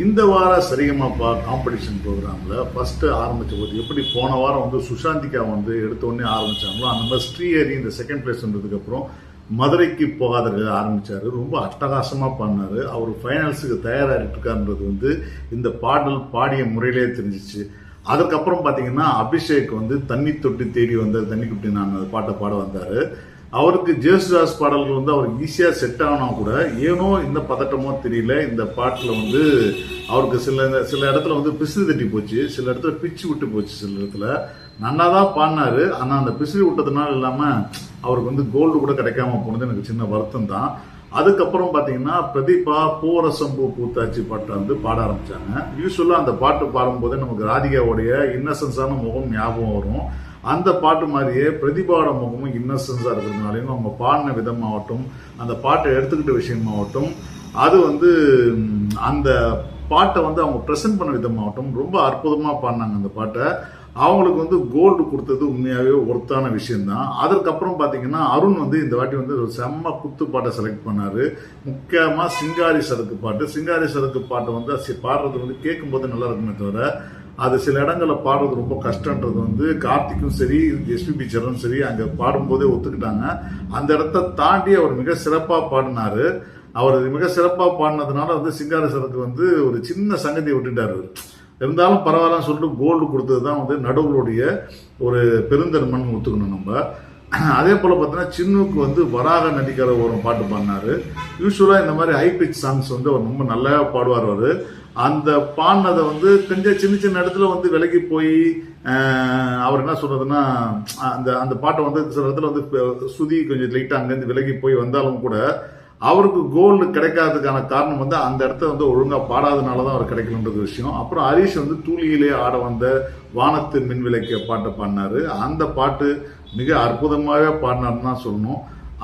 இந்த வார சரிகமாப்பா காம்படிஷன் ப்ரோக்ராமில் ஃபஸ்ட்டு ஆரம்பித்த போது எப்படி போன வாரம் வந்து சுஷாந்திகா வந்து எடுத்தோடனே ஆரம்பித்தாங்களோ அந்த மாதிரி ஸ்ரீஹரி இந்த செகண்ட் பிளேஸ் வந்ததுக்கப்புறம் மதுரைக்கு போகாத ஆரம்பித்தார் ரொம்ப அட்டகாசமாக பண்ணார். அவர் ஃபைனல்ஸுக்கு தயாராகிட்டுருக்காருன்றது வந்து இந்த பாடல் பாடிய முறையிலே தெரிஞ்சிச்சு. அதுக்கப்புறம் பார்த்தீங்கன்னா அபிஷேக் வந்து தண்ணி தொட்டி தேடி வந்தார். தண்ணி குட்டி நான் அந்த பாட்டை பாட வந்தார். அவருக்கு ஜேசுதாஸ் பாடல்கள் வந்து அவர் ஈஸியாக செட் ஆனா கூட ஏனோ இந்த பதட்டமோ தெரியல இந்த பாட்டில் வந்து அவருக்கு சில சில இடத்துல வந்து பிசுறு தட்டி போச்சு சில இடத்துல பிச்சு விட்டு போச்சு சில இடத்துல. நல்லா தான் பாடினாரு ஆனால் அந்த பிசுறு விட்டதுனால இல்லாமல் அவருக்கு வந்து கோல்டு கூட கிடைக்காம போனது எனக்கு சின்ன வருத்தம் தான். அதுக்கப்புறம் பார்த்தீங்கன்னா பிரதீபா பூரசம்பூ பூத்தாச்சி பாட்டை வந்து பாட ஆரம்பித்தாங்க யூஸ்வலாக அந்த பாட்டு பாடும்போது நமக்கு ராதிகாவுடைய இன்னசென்ஸான முகம் ஞாபகம் வரும். அந்த பாட்டு மாதிரியே பிரதிபாவோட முகமும் இன்னசென்ஸாக இருக்கிறதுனாலையும் அவங்க பாடின விதமாகட்டும் அந்த பாட்டை எடுத்துக்கிட்ட விஷயமாகட்டும் அது வந்து அந்த பாட்டை வந்து அவங்க ப்ரெசென்ட் பண்ண விதமாகட்டும் ரொம்ப அற்புதமாக பாடினாங்க அந்த பாட்டை. அவங்களுக்கு வந்து கோல்டு கொடுத்தது உண்மையாகவே ஒர்த்தான விஷயம்தான். அதற்கப்புறம் பார்த்தீங்கன்னா அருண் வந்து இந்த வாட்டி வந்து ஒரு செம்ம குத்து பாட்டை செலக்ட் பண்ணார். முக்கியமாக சிங்காரி சரக்கு பாட்டு. சிங்காரி சரக்கு பாட்டை வந்து அது பாடுறது வந்து கேட்கும்போது நல்லா இருக்குமே தவிர அது சில இடங்களில் பாடுறது ரொம்ப கஷ்டன்றது வந்து கார்த்திக்கும் சரி எஸ்பிபி சரணும் சரி அங்கே பாடும்போதே ஒத்துக்கிட்டாங்க. அந்த இடத்த தாண்டி அவர் மிக சிறப்பாக பாடினாரு. அவர் மிக சிறப்பாக பாடினதுனால வந்து சிங்கார சரக்கு வந்து ஒரு சின்ன சங்கதியை விட்டுட்டார். இருந்தாலும் பரவாயில்லன்னு சொல்லிட்டு கோல்டு கொடுத்தது தான் வந்து நடுவுகளுடைய ஒரு பெருந்தன்மன் ஒத்துக்கணும் நம்ம. அதே போல் பார்த்தீங்கன்னா சின்னுக்கு வந்து வராக நடிக்கிற ஒரு பாட்டு பாடினாரு. யூஸ்வலாக இந்த மாதிரி ஹை பிச் சாங்ஸ் வந்து அவர் ரொம்ப நல்லா பாடுவார் அவர். அந்த பாடினதை வந்து கொஞ்சம் சின்ன சின்ன இடத்துல வந்து விலகி போய் அவர் என்ன சொல்றதுன்னா அந்த அந்த பாட்டை வந்து சில இடத்துல வந்து சுதி கொஞ்சம் லைட்டாக அங்கேருந்து விலகி போய் வந்தாலும் கூட அவருக்கு கோல்டு கிடைக்காததுக்கான காரணம் வந்து அந்த இடத்த வந்து ஒழுங்காக பாடாதனால தான் அவர் கிடைக்கலன்றது விஷயம். அப்புறம் ஹரீஷ் வந்து தூளியிலே ஆட வந்த வானத்து மின் விளக்கிய பாட்டை பாடினாரு. அந்த பாட்டு மிக அற்புதமாகவே பாடினாருன்னு தான் சொல்லணும்.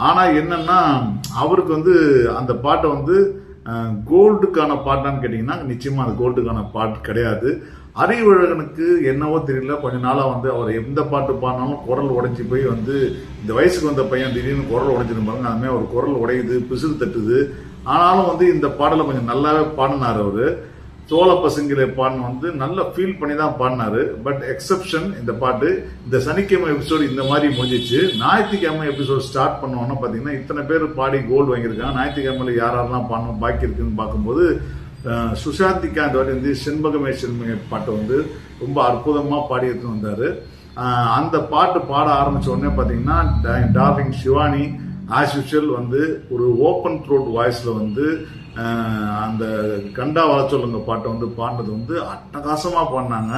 ஆனால் என்னன்னா அவருக்கு வந்து அந்த பாட்டை வந்து கோல்டுக்கான பாட்டான்னு கேட்டிங்கன்னா நிச்சயமாக அது கோல்டுக்கான பாட்டு கிடையாது. அறிவழகனுக்கு என்னவோ தெரியல. கொஞ்ச நாளாக வந்து அவர் எந்த பாட்டு பாடினாலும் குரல் உடைஞ்சி போய் வந்து இந்த வயசுக்கு வந்த பையன் திடீர்னு குரல் உடைஞ்சிருப்பாங்க அதுமாதிரி அவர் குரல் உடையுது பிசுறு தட்டுது. ஆனாலும் வந்து இந்த பாடலை கொஞ்சம் நல்லாவே பாடினார் அவர். சோழ பசங்களை பாடின வந்து நல்லா ஃபீல் பண்ணி தான் பாடினாரு. பட் எக்ஸப்ஷன் இந்த பாட்டு இந்த சனிக்கிழமை எபிசோடு இந்த மாதிரி முடிஞ்சிச்சு. ஞாயிற்றுக்கிழமை எபிசோடு ஸ்டார்ட் பண்ணோன்னா பார்த்தீங்கன்னா இத்தனை பேர் பாடி கோல்டு வாங்கியிருக்காங்க. ஞாயிற்றுக்கிழமையில் யார் யாரெல்லாம் பாடணும் பாக்கி இருக்குன்னு பார்க்கும்போது சுசாந்திக்கா இந்த வாட்டி வந்து செண்பகமே செண்பக பாட்டை வந்து ரொம்ப அற்புதமாக பாடி எடுத்துன்னு வந்தார். அந்த பாட்டு பாட ஆரம்பிச்ச உடனே பார்த்தீங்கன்னா டார்லிங் சிவானி ஆஸ் யூஷுவல் வந்து ஒரு ஓப்பன் த்ரோட் வாய்ஸில் வந்து அந்த கண்டா வர சொல்லுங்க பாட்டை வந்து பாடினது வந்து அட்டகாசமாக பாடினாங்க.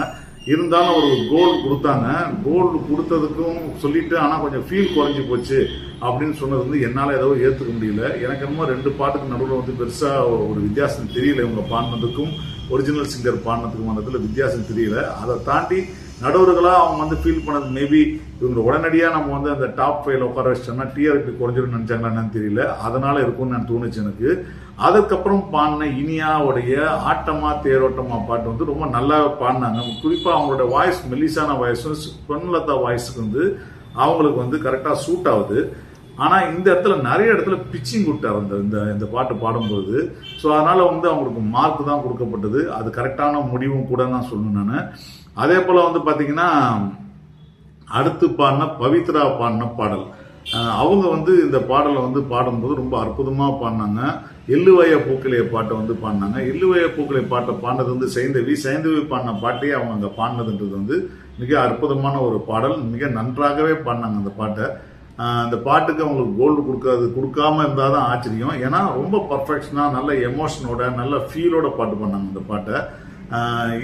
இருந்தாலும் ஒரு கோல்டு கொடுத்தாங்க. கோல்டு கொடுத்ததுக்கும் சொல்லிட்டு ஆனால் கொஞ்சம் ஃபீல் குறைஞ்சி போச்சு அப்படின்னு சொன்னது வந்து என்னால் ஏதோ ஏற்றுக்க முடியல. எனக்கு என்னமோ ரெண்டு பாட்டுக்கு நடுவில் வந்து பெருசாக ஒரு வித்தியாசம் தெரியல இவங்க பாடினதுக்கும். ஒரிஜினல் சிங்கர் பாடினதுக்கும் வந்ததுல வித்தியாசம் தெரியல. அதை தாண்டி நடுவர்களாக அவங்க வந்து ஃபீல் பண்ணது மேபி இவங்க உடனடியாக நம்ம வந்து அந்த டாப் ஃபைவ்ல உட்கார வச்சிட்டோம்னா டிஆர்பி குறைஞ்சிடும் நினச்சாங்களா என்னன்னு தெரியல. அதனால இருக்கும்னு நான் தோணுச்சு எனக்கு. அதுக்கப்புறம் பாடின இனியாவுடைய ஆட்டமா தேரோட்டமா பாட்டு வந்து ரொம்ப நல்லா பாடினாங்க. குறிப்பாக அவங்களோட வாய்ஸ் மெல்லிசான வாய்ஸும் பொன்லதா வாய்ஸுக்கு வந்து அவங்களுக்கு வந்து கரெக்டாக சூட் ஆகுது. ஆனால் இந்த இடத்துல நிறைய இடத்துல பிச்சிங் கொடுத்தார் அந்த இந்த இந்த பாட்டு பாடும்போது. ஸோ அதனால் வந்து அவங்களுக்கு மார்க் தான் கொடுக்கப்பட்டது. அது கரெக்டான முடிவும் கூட நான் சொல்லணும் நான். அதே போல் வந்து பார்த்தீங்கன்னா அடுத்து பாடின பவித்ரா பாடின பாடல். அவங்க வந்து இந்த பாடலை வந்து பாடும்போது ரொம்ப அற்புதமாக பாடினாங்க. எள்ளுவய பூக்களைய பாட்டை வந்து பாடினாங்க. எள்ளுவய பூக்கலை பாட்டை பாடினது வந்து சைந்தவி. சைந்தவி பாடின பாட்டையே அவங்க அங்கே பாடினதுன்றது வந்து மிக அற்புதமான ஒரு பாடல். மிக நன்றாகவே பாடினாங்க அந்த பாட்டை. அந்த பாட்டுக்கு அவங்களுக்கு கோல்டு கொடுக்காது கொடுக்காம இருந்தால் தான் ஆச்சரியம். ஏன்னா ரொம்ப பர்ஃபெக்ஷனாக நல்ல எமோஷனோட நல்ல ஃபீலோட பாட்டு பண்ணாங்க அந்த பாட்டை.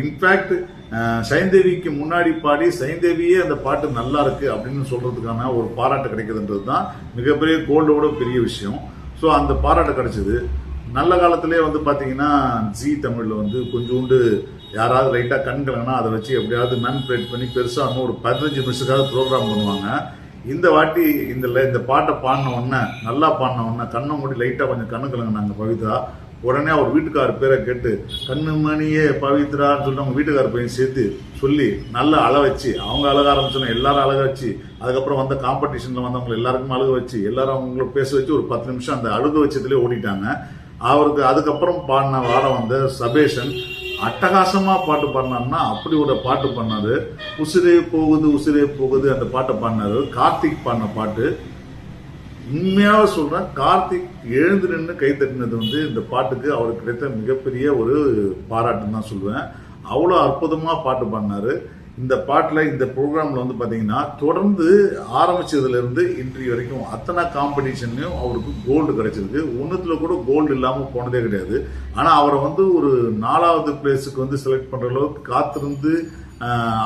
இன்ஃபேக்ட் சைந்தேவிக்கு முன்னாடி பாடி சைந்தேவியே அந்த பாட்டு நல்லா இருக்கு அப்படின்னு சொல்றதுக்கான ஒரு பாராட்டு கிடைக்குதுன்றது தான் மிகப்பெரிய கோல்டோட பெரிய விஷயம். ஸோ அந்த பாராட்டு கிடைச்சிது. நல்ல காலத்திலே வந்து பார்த்தீங்கன்னா ஜி தமிழில் வந்து கொஞ்சோண்டு யாராவது லைட்டாக கண்கலங்கன்னா அதை வச்சு எப்படியாவது மேன் பண்ணி பெருசாக இன்னும் ஒரு பதினஞ்சு நிமிஷத்துக்காவது ப்ரோக்ராம் பண்ணுவாங்க. இந்த வாட்டி இந்த இந்த பாட்டை பாடின உடனே நல்லா பாடின உடனே கண்ணை மூடி லைட்டாக கொஞ்சம் கண்ணு கலங்கினாங்க பவித்ரா. உடனே அவர் வீட்டுக்கார் பேரை கேட்டு கண்ணு மணியே பவித்ரான்னு சொல்லிட்டு அவங்க வீட்டுக்கார பையன் சேர்த்து சொல்லி நல்லா அழ வச்சு அவங்க அழக ஆரம்பிச்சோன்னா எல்லாரும் அழக வச்சு அதுக்கப்புறம் வந்த காம்படிஷனில் வந்தவங்க எல்லாருக்கும் அழுக வச்சு எல்லாரும் அவங்கள பேச வச்சு ஒரு பத்து நிமிஷம் அந்த அழுக வச்சதுலேயே ஓடிட்டாங்க. அவருக்கு அதுக்கப்புறம் பாடின வாரம் வந்த சபேஷன் அட்டகாசமா பாட்டு பாடினார்னா அப்படி ஒரு பாட்டு பண்ணாரு உசிரே போகுது உசிரே போகுது அந்த பாட்டை பாடினாரு. கார்த்திக் பாடின பாட்டு. உண்மையாக சொல்றேன் கார்த்திக் எழுந்து நின்று கை தட்டினது வந்து இந்த பாட்டுக்கு அவருக்கு கிடைத்த மிகப்பெரிய ஒரு பாராட்டுன்னு தான் சொல்லுவேன் அவ்வளோ அற்புதமாக பாட்டு பாடினாரு. இந்த பாட்டில் இந்த ப்ரோக்ராமில் வந்து பார்த்தீங்கன்னா தொடர்ந்து ஆரம்பித்ததுலேருந்து இன்றைய வரைக்கும் அத்தனை காம்படிஷன்லையும் அவருக்கு கோல்டு கிடைச்சிருக்கு. ஒன்றுத்தில் கூட கோல்டு இல்லாமல் போனதே கிடையாது. ஆனால் அவரை வந்து ஒரு நாலாவது பிளேஸுக்கு வந்து செலக்ட் பண்ணுற அளவுக்கு காத்திருந்து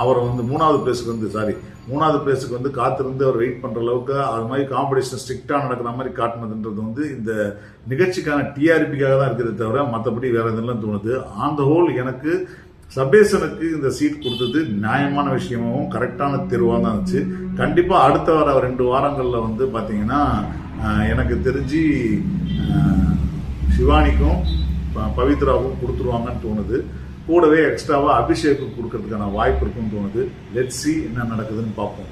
அவரை வந்து மூணாவது பிளேஸுக்கு வந்து சாரி மூணாவது பிளேஸுக்கு வந்து காத்திருந்து அவர் வெயிட் பண்ணுற அளவுக்கு அது மாதிரி காம்படிஷன் ஸ்ட்ரிக்டாக நடக்கிற மாதிரி காட்டினதுன்றது வந்து இந்த நிகழ்ச்சிக்கான டிஆர்பிக்காக தான் இருக்கிறதே தவிர மற்றபடி வேறு எதுலாம் தோணுது. ஆன் த ஹோல் எனக்கு சபேசனுக்கு இந்த சீட் கொடுத்தது நியாயமான விஷயமாகவும் கரெக்டான தேர்வாக தான் இருந்துச்சு. கண்டிப்பாக அடுத்த வர ரெண்டு வாரங்களில் வந்து பார்த்தீங்கன்னா எனக்கு தெரிஞ்சு சிவானிக்கும் பவித்ராவும் கொடுத்துருவாங்கன்னு தோணுது. கூடவே எக்ஸ்ட்ராவாக அபிஷேக்கு கொடுக்கறதுக்கான வாய்ப்பு இருக்குன்னு தோணுது. லெட் சி என்ன நடக்குதுன்னு பார்ப்போம்.